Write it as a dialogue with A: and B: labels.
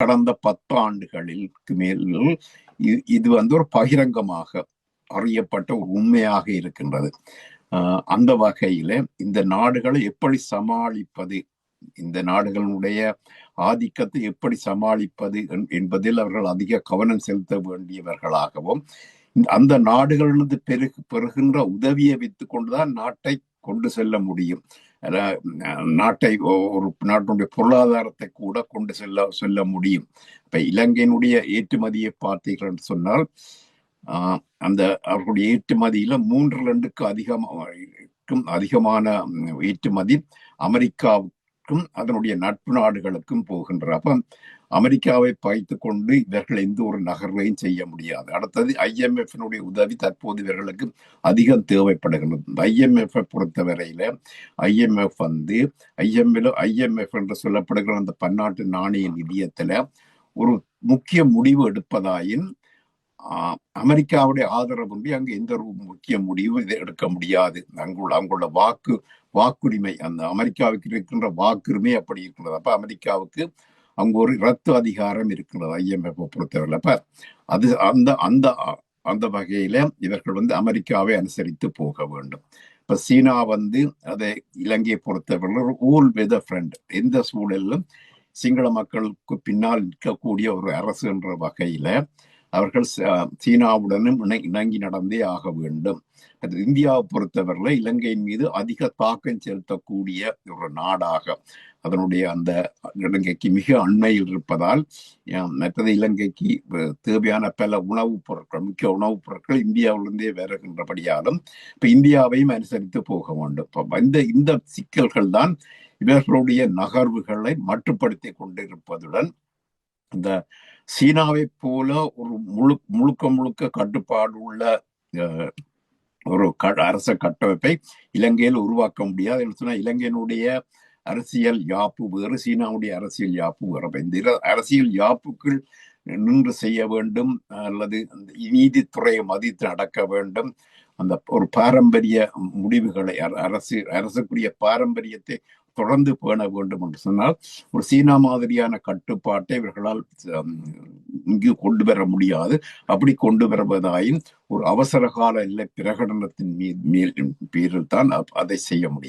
A: கடந்த பத்து ஆண்டுகளிற்கு மேல் இது வந்து ஒரு பகிரங்கமாக அறியப்பட்ட ஒரு உண்மையாக இருக்கின்றது. அந்த வகையில இந்த நாடுகளை எப்படி சமாளிப்பது இந்த நாடுகளுடைய ஆதிக்கத்தை எப்படி சமாளிப்பது என்பதில் அவர்கள் அதிக கவனம் செலுத்த வேண்டியவர்களாகவும் அந்த நாடுகளிலிருந்து பெருகு பெறுகின்ற உதவியை வைத்துக் கொண்டுதான் நாட்டை கொண்டு செல்ல முடியும். நாட்டை ஒரு நாட்டினுடைய பொருளாதாரத்தை கூட கொண்டு செல்ல செல்ல முடியும். இப்ப இலங்கையினுடைய ஏற்றுமதியை பார்த்தீர்கள் என்று சொன்னால் அந்த அவர்களுடைய ஏற்றுமதியில மூன்று ரெண்டுக்கு அதிகமாக அதிகமான ஏற்றுமதி அமெரிக்காவுக்கும் அதனுடைய நட்பு நாடுகளுக்கும் போகின்ற அப்ப அமெரிக்காவை பாய்த்து கொண்டு இவர்கள் எந்த ஒரு நகர்வையும் செய்ய முடியாது. அடுத்தது ஐஎம்எஃப்னுடைய உதவி தற்போது இவர்களுக்கு அதிகம் தேவைப்படுகிறது ஐஎம்எஃப் பொறுத்தவரையில ஐஎம்எஃப் வந்து ஐஎம்எல் ஐஎம்எஃப் என்று சொல்லப்படுகிற அந்த பன்னாட்டு நாணய நிதியத்துல ஒரு முக்கிய முடிவு எடுப்பதாயின் அமெரிக்காவுடைய ஆதரவுன்றி அங்கு எந்த ஒரு முக்கிய முடிவும் இதை எடுக்க முடியாது. அங்குள்ள அங்குள்ள வாக்கு வாக்குரிமை அந்த அமெரிக்காவுக்கு இருக்கின்ற வாக்குரிமை அப்படி இருக்கிறது அப்ப அமெரிக்காவுக்கு அங்க ஒரு ரத்து அதிகாரம் இருக்கிறது ஐஎம்எஃப் பொறுத்தவரை அப்ப அது அந்த அந்த அந்த வகையில இவர்கள் வந்து அமெரிக்காவை அனுசரித்து போக வேண்டும். இப்ப சீனா வந்து அதை இலங்கையை பொறுத்தவரை ஒரு ஊல் வெதர் ஃப்ரெண்ட் எந்த சூழலிலும் சிங்கள மக்களுக்கு பின்னால் நிற்கக்கூடிய ஒரு அரசு என்ற வகையில அவர்கள் சீனாவுடனும் இணங்கி நடந்தே ஆக வேண்டும். இந்தியாவை பொறுத்தவரையில் இலங்கையின் மீது அதிக தாக்கம் செலுத்தக்கூடிய ஒரு நாடாக அதனுடைய அந்த இலங்கைக்கு மிக அண்மையில் இருப்பதால் மற்றது இலங்கைக்கு தேவையான பல உணவுப் பொருட்கள் முக்கிய உணவுப் பொருட்கள் இந்தியாவிலிருந்தே வருகின்றபடியாலும் இப்ப இந்தியாவையும் அனுசரித்து போக வேண்டும். இந்த இந்த சிக்கல்கள் தான் இவர்களுடைய நகர்வுகளை மட்டுப்படுத்தி கொண்டிருப்பதுடன் இந்த சீனாவை போல ஒரு முழு முழுக்க முழுக்க கட்டுப்பாடு உள்ள ஒரு அரச கட்டமைப்பை இலங்கையில் உருவாக்க முடியாது. என்று இலங்கையினுடைய அரசியல் யாப்பு வேறு சீனாவுடைய அரசியல் யாப்பு வேறு. இந்த அரசியல் யாப்புக்குள் நின்று செய்ய வேண்டும் அல்லது நீதித்துறையை மதித்து நடக்க வேண்டும். அந்த ஒரு பாரம்பரிய முடிவுகளை அரசு அரசுக்குரிய பாரம்பரியத்தை தொடர்ந்து பேண வேண்டும் என்று சொன்னால் ஒரு சீனா மாதிரியான கட்டுப்பாட்டை இவர்களால் இங்கு கொண்டு வர முடியாது. அப்படி கொண்டு வருவதாயின் ஒரு அவசர கால இல்லை பிரகடனத்தின் மீது பேரில் தான் அதை செய்ய முடியும்.